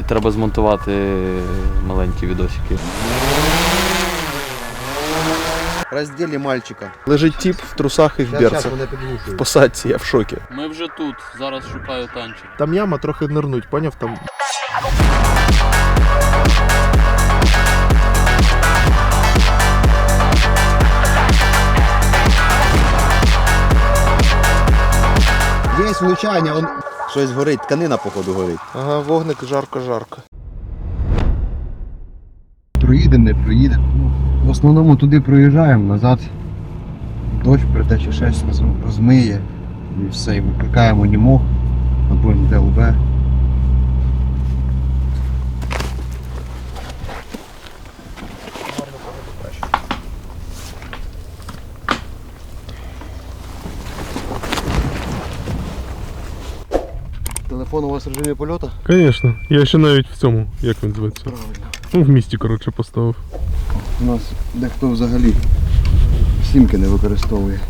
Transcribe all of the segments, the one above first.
Треба змонтувати маленькі відосики. Розділі мальчика. Лежить тіп в трусах і в берцах. В посадці, я в шокі. Ми вже тут, зараз шукаю танчик. Там яма трохи нирнуть, поняв? Там Є влучання, он... щось горить, тканина походу горить. ага, вогник жарко-жарко. Проїдемо, не проїдемо. Ну, в основному туди проїжджаємо, назад дощ прийде чи щось розмиє. І все, і викликаємо німох або НДЛБ. Телефон у вас в режимі польоту? Звісно, я ще навіть в цьому, як він зветься. Ну, в місті, коротше, поставив. У нас дехто взагалі сімки не використовує.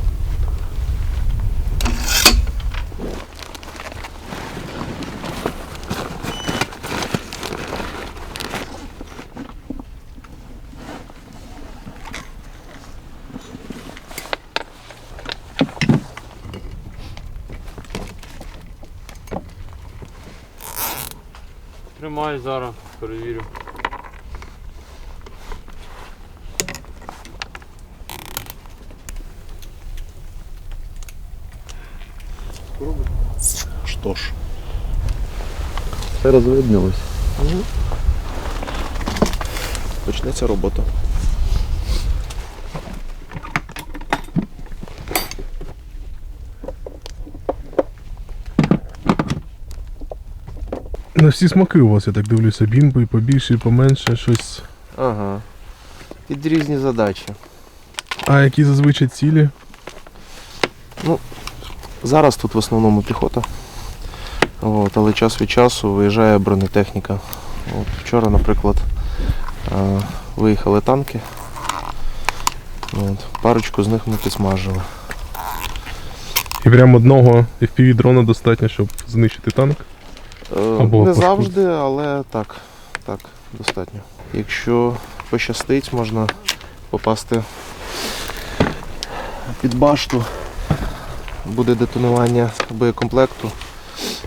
Тримай зараз, перевірю. Що ж. Все розвиднилось. Почнеться робота. Всі смаки у вас, я так дивлюся, бімби побільше, поменше, щось. Ага. Під різні задачі. А які зазвичай цілі? Зараз тут в основному піхота. От, але час від часу виїжджає бронетехніка. От, вчора, наприклад, е, виїхали танки. От, парочку з них ми підсмажили. І прям одного FPV дрона достатньо, щоб знищити танк. Е, Або Не завжди, але так, так, достатньо. Якщо пощастить, можна попасти під башту. Буде детонування боєкомплекту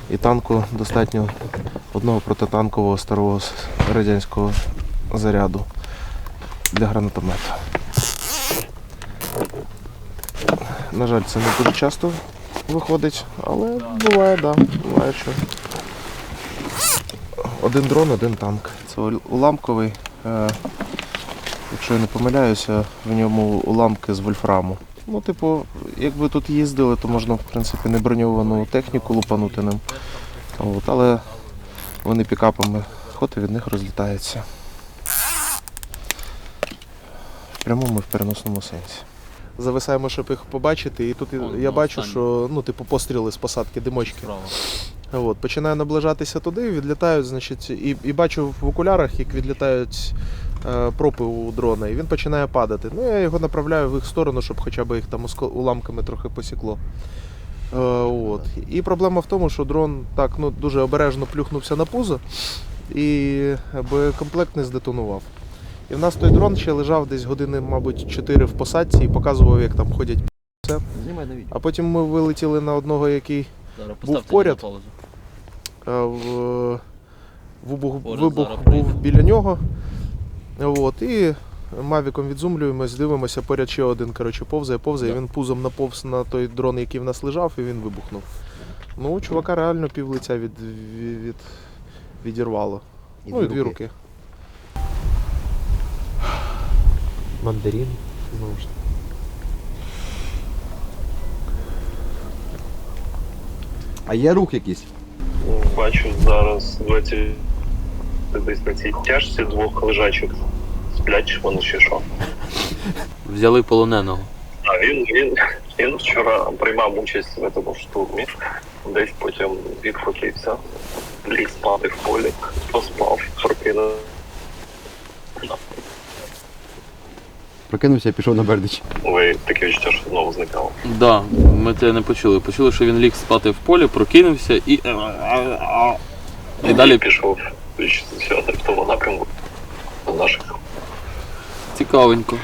і танку достатньо одного протитанкового старого радянського заряду для гранатомета. На жаль, це не дуже часто виходить, але буває, да, буває, що один дрон, один танк. Це уламковий. Е, якщо я не помиляюся, в ньому уламки з вольфраму. Ну, типу, якби тут їздили, то можна, в принципі, не броньовану техніку лупанути ним. От, але вони пікапами ход і від них розлітається. В прямому і в переносному сенсі. Зависаємо, щоб їх побачити, і тут я на бачу, що ну, типу, постріли з посадки, димочки. От, починаю наближатися туди, відлітають, значить, і, і бачу в окулярах, як відлітають е, пропи у дрона, і він починає падати. Ну, я його направляю в їх сторону, щоб хоча б їх там уламками трохи посікло. Е, от. І проблема в тому, що дрон так ну, дуже обережно плюхнувся на пузо, і боєкомплект не здетонував. І в нас той дрон ще лежав десь години, мабуть, 4 в посадці і показував, як там ходять. А потім ми вилетіли на одного, який Був поряд. Е, в, вибух, вибух був біля нього. От, і мавіком відзумлюємось, дивимося, поряд ще один коротше, повзає, повзає, Да. він пузом наповз на той дрон, який в нас лежав, і він вибухнув. Ну, чувака реально пів лиця від, від, від, відірвало. ну і дві руки. Мандарин, знову ж. А є рух якийсь? Бачу зараз 20 десь на цій тяжці двох лежачих. Сплять вони ще що. Взяли полоненого. А він, він, він вчора приймав участь в цьому штурмі, десь потім відхопився, ліг спати в полі, поспав, прокинув. Прокинувся і пішов на Бердич. Ви таке відчуття, що знову зникало. Да, ми це не почули. Почули, що він ліг спати в полі, прокинувся і. І далі пішов в тому напрямку до наших. Цікавенько.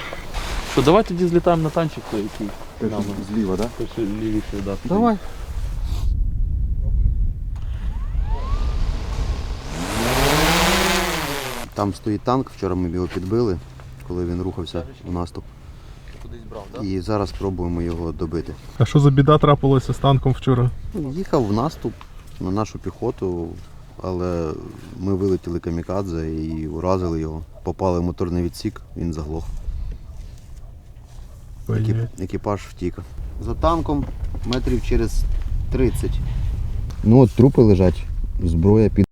Що, давай тоді злітаємо на танчик той, який. Зліва, так? Що лівіше, да. Давай. Там стоїть танк, вчора ми його підбили, коли він рухався у наступ. Кудись брав, так? І зараз спробуємо його добити. А що за біда трапилася з танком вчора? Ну, Їхав в наступ на нашу піхоту, але ми вилетіли камікадзе і уразили його. Попали в моторний відсік, він заглох. Екіп... Екіпаж втік. За танком метрів через 30. Ну от трупи лежать, зброя підска.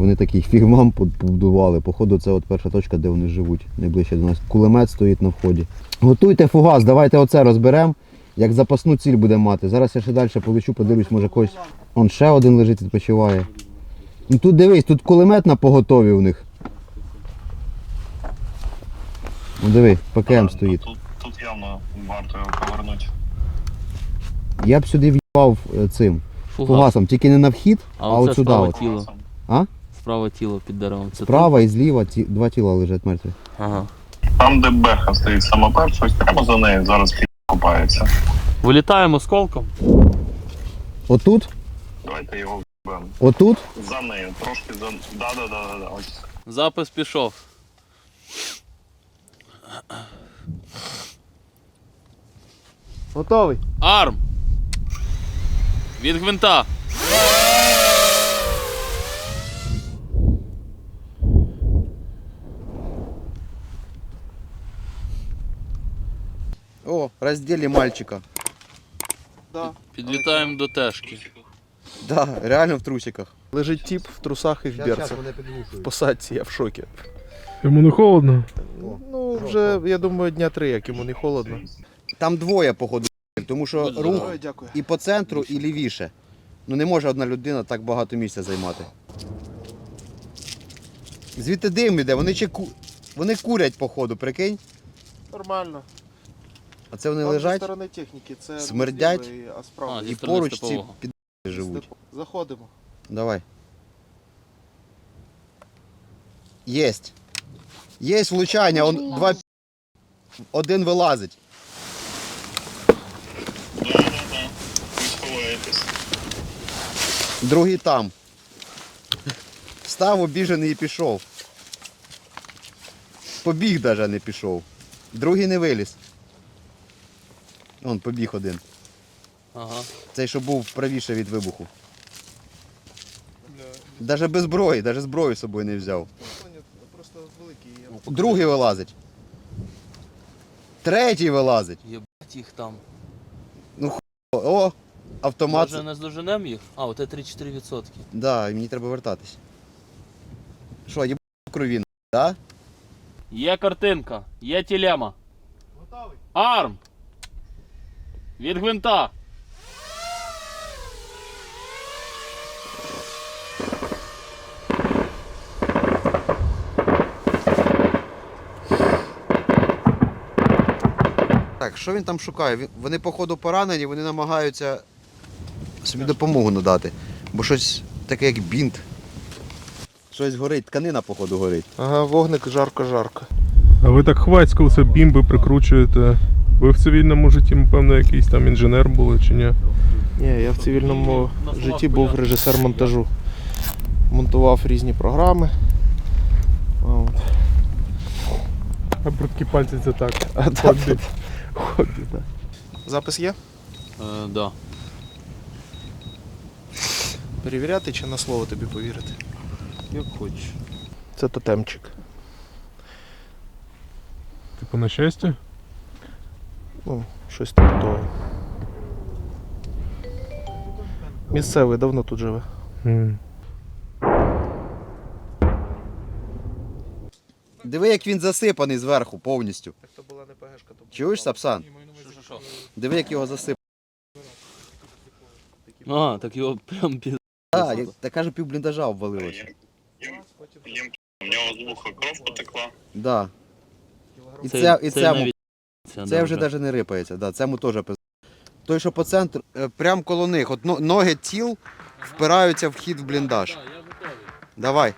Вони такий фігмам побудували. Походу, це от перша точка, де вони живуть, найближче до нас. Кулемет стоїть на вході. Готуйте фугас, давайте оце розберемо. Як запасну ціль будемо мати. Зараз я ще далі полечу, подивлюсь, може когось. Он ще один лежить, відпочиває. Ну тут дивись, тут кулемет на поготові у них. Ну диви, ПКМ стоїть. Тут, тут явно варто його повернути. Я б сюди в'їбав е, цим Фугас. фугасом, тільки не на вхід, а, А оце от сюди. справа От. тіло. А? Справа тіло під деревом. Це Справа і зліва ті, два тіла лежать мертві. Ага. Там, де Беха стоїть саме перша, ось прямо за нею зараз фі купається. Вилітаємо осколком. Отут, Давайте його вб'ємо. отут. За нею, трошки за. Да-да-да, ось. Запис пішов. Готовий. Арм! Від гвинта. Розділі мальчика. Да. Підлітаємо до тежки. Да, реально в трусиках. Лежить тіп в трусах і в берцях. В посадці, я в шокі. Йому не холодно? Ну, вже, я думаю, дня три, як йому не холодно. Там двоє, походу, тому що рух дякую. і по центру, і лівіше. Ну не може одна людина так багато місця займати. Звідти дим іде, вони ще ку... вони курять, походу, прикинь. Нормально. А це вони Там зі лежать сторони техніки, це Смердять. зліва, а справа. А, зі і сторони поруч ці степового. під живуть. Заходимо. Давай. Єсть. Єсть влучання, он два пі- один вилазить. Другий там. Встав обіжений і пішов. Побіг даже не пішов. Другий не виліз. Он побіг один. Ага. Цей, що був правіше від вибуху. Даже без зброї, даже зброю з собою не взяв. Просто великий. Другий вилазить. Третій вилазить. Єбать їх там. О, О, автомат. Може не здоженем їх? А, оте 3-4%. Да, і мені треба вертатись. Що, їб крові, да? Є картинка, є тілема. Готовий. Арм! Від гвинта. Так, що він там шукає? Він- Вони, походу, поранені, вони намагаються собі допомогу надати. Бо щось таке, як бінт. Щось горить, тканина, походу, горить. Ага, вогник жарко-жарко. А ви так хвацько все бімби прикручуєте. Ви в цивільному житті, напевно, якийсь там інженер були чи ні? Ні, я в цивільному житті був режисер монтажу. Монтував різні програми. От. А брудкі пальці це так. А, да, Хобі. Хобі, да. Запис є? Е, да. Перевіряти чи на слово тобі повірити? Як хочеш. Це тотемчик. Типу на щастя? Ну, щось типу того. Місцевий давно тут живе. М. Диви, як він засипаний зверху повністю. Так то була не ПГшка, то була Чуєш, Сапсан? Диви, як його засипаний. А, так його прям піз... А, як- та каже, пів бліндажа обвалилося. Їм у нього з вуха кров потекла. Да. І це, і це, навіть... Це, це вже навіть не рипається. Да, Це теж Той, що по центру, е, прямо коло них. От ноги тіл впираються в хід в бліндаж. Так, я готовий. Давай.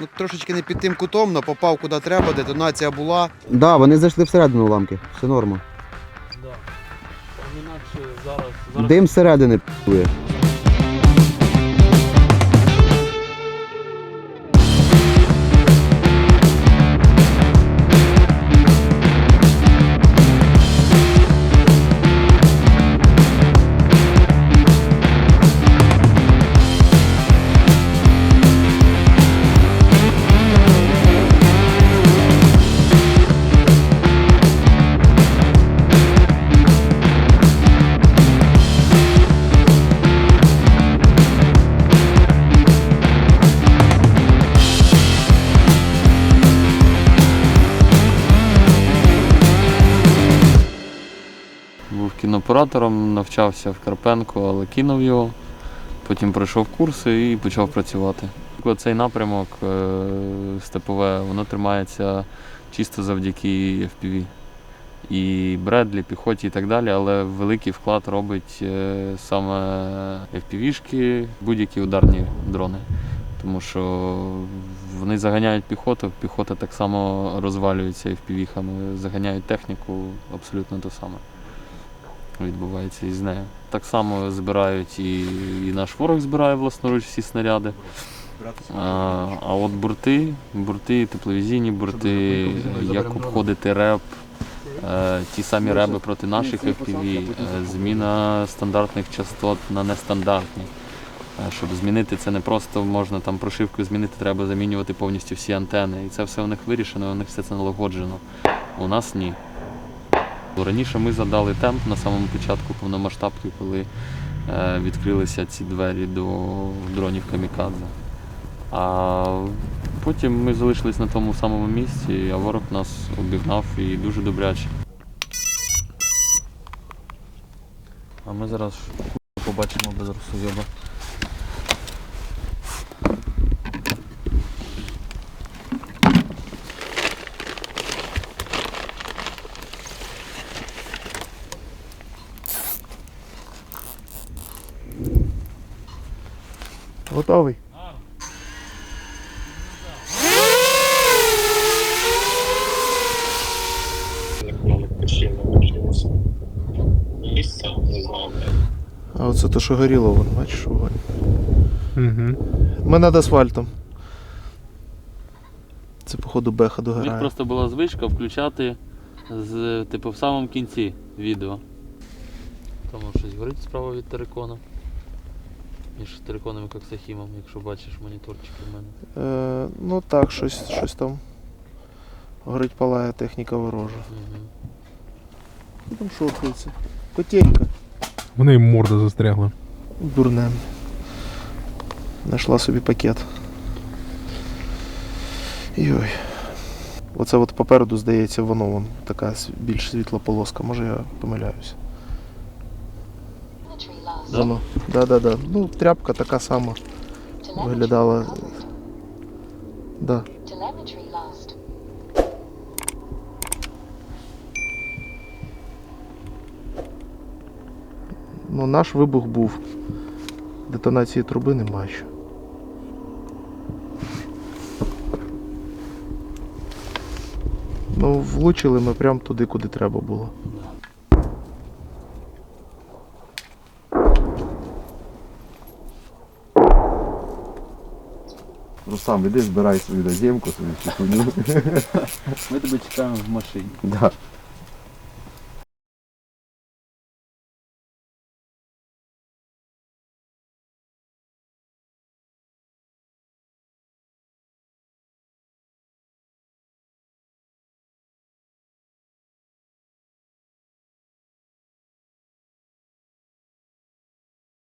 Ну, Трошечки не під тим кутом, але попав куди треба, детонація була. Так, да, вони зайшли всередину ламки, все норма. Да. Інакше зараз, зараз... Дим всередини п***ує. Був кінооператором, навчався в Карпенко, але кинув його. Потім пройшов курси і почав працювати. Цей напрямок е, степове, воно тримається чисто завдяки FPV. І Бредлі, піхоті і так далі, але великий вклад робить е, саме FPV-шки, будь-які ударні дрони. Тому що вони заганяють піхоту, піхота так само розвалюється FPV-хами, заганяють техніку абсолютно те саме відбувається із нею. Так само збирають і, і наш ворог збирає власноруч всі снаряди. А, а от бурти, бурти, тепловізійні бурти, як обходити реп, е, ті самі реби проти наших FPV, е, зміна стандартних частот на нестандартні. Е, Щоб змінити це не просто можна там прошивку змінити, треба замінювати повністю всі антени. І це все у них вирішено, у них все це налагоджено. У нас ні. Раніше ми задали темп на самому початку повномасштабки, коли е, відкрилися ці двері до дронів Камікадзе. А потім ми залишились на тому самому місці, а ворог нас обігнав і дуже добряче. А ми зараз побачимо без розсуйоба. Готовий? А оце то, що горіло, вон, бачиш, вогонь. Угу. Ми над асфальтом. Це, походу, беха У них догорає. просто була звичка включати з, типу, в самому кінці відео. Тому щось горить справа від терикона. Між териконом і коксахімом, якщо бачиш моніторчик у мене. Е, ну так, щось, щось там. Горить палає техніка ворожа. Угу. Що там шорхається? Котелька. В неї морда застрягла. Дурне. Нашла собі пакет. Йой. Оце от попереду, здається, воно вон така більш світла полоска. Може я помиляюсь. Да? Воно. Да-да-да. Ну, тряпка така сама виглядала. Да. Ну, наш вибух був. Детонації труби нема ще. Ну, влучили ми прямо туди, куди треба було. Рустам, іди збирай свою доземку, свою чекуню. Ми тебе чекаємо в машині. Да.